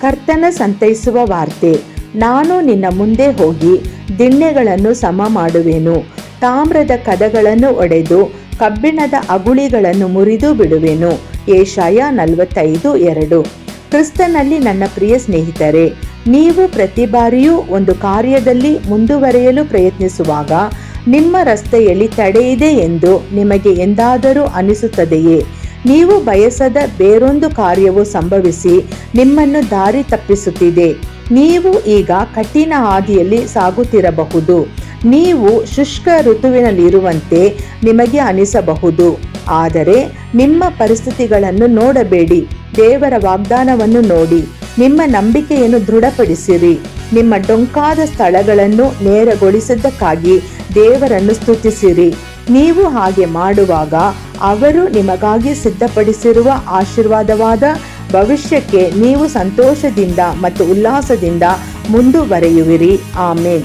ಕರ್ತನ ಸಂತೈಸುವ ವಾರ್ತೆ. ನಾನು ನಿನ್ನ ಮುಂದೆ ಹೋಗಿ ದಿಣ್ಣೆಗಳನ್ನು ಸಮ ಮಾಡುವೆನು. ತಾಮ್ರದ ಕದಗಳನ್ನು ಒಡೆದು ಕಬ್ಬಿಣದ ಅಗುಳಿಗಳನ್ನು ಮುರಿದು ಬಿಡುವೆನು. ಏಷಾಯ ನಲವತ್ತೈದು ಎರಡು. ಕ್ರಿಸ್ತನಲ್ಲಿ ನನ್ನ ಪ್ರಿಯ ಸ್ನೇಹಿತರೆ, ನೀವು ಪ್ರತಿ ಬಾರಿಯೂ ಒಂದು ಕಾರ್ಯದಲ್ಲಿ ಮುಂದುವರೆಯಲು ಪ್ರಯತ್ನಿಸುವಾಗ ನಿಮ್ಮ ರಸ್ತೆಯಲ್ಲಿ ತಡೆಯಿದೆ ಎಂದು ನಿಮಗೆ ಎಂದಾದರೂ ಅನಿಸುತ್ತದೆಯೇ? ನೀವು ಬಯಸದ ಬೇರೊಂದು ಕಾರ್ಯವು ಸಂಭವಿಸಿ ನಿಮ್ಮನ್ನು ದಾರಿ ತಪ್ಪಿಸುತ್ತಿದೆ. ನೀವು ಈಗ ಕಠಿಣ ಹಾದಿಯಲ್ಲಿ ಸಾಗುತ್ತಿರಬಹುದು. ನೀವು ಶುಷ್ಕ ಋತುವಿನಲ್ಲಿರುವಂತೆ ನಿಮಗೆ ಅನಿಸಬಹುದು. ಆದರೆ ನಿಮ್ಮ ಪರಿಸ್ಥಿತಿಗಳನ್ನು ನೋಡಬೇಡಿ. ದೇವರ ವಾಗ್ದಾನವನ್ನು ನೋಡಿ. ನಿಮ್ಮ ನಂಬಿಕೆಯನ್ನು ದೃಢಪಡಿಸಿರಿ. ನಿಮ್ಮ ಡೊಂಕಾದ ಸ್ಥಳಗಳನ್ನು ನೇರಗೊಳಿಸಿದ್ದಕ್ಕಾಗಿ ದೇವರನ್ನು ಸ್ತುತಿಸಿರಿ. ನೀವು ಹಾಗೆ ಮಾಡುವಾಗ ಅವರು ನಿಮಗಾಗಿ ಸಿದ್ಧಪಡಿಸಿರುವ ಆಶೀರ್ವಾದವಾದ ಭವಿಷ್ಯಕ್ಕೆ ನೀವು ಸಂತೋಷದಿಂದ ಮತ್ತು ಉಲ್ಲಾಸದಿಂದ ಮುಂದುವರೆಯುವಿರಿ. ಆಮೇನ್.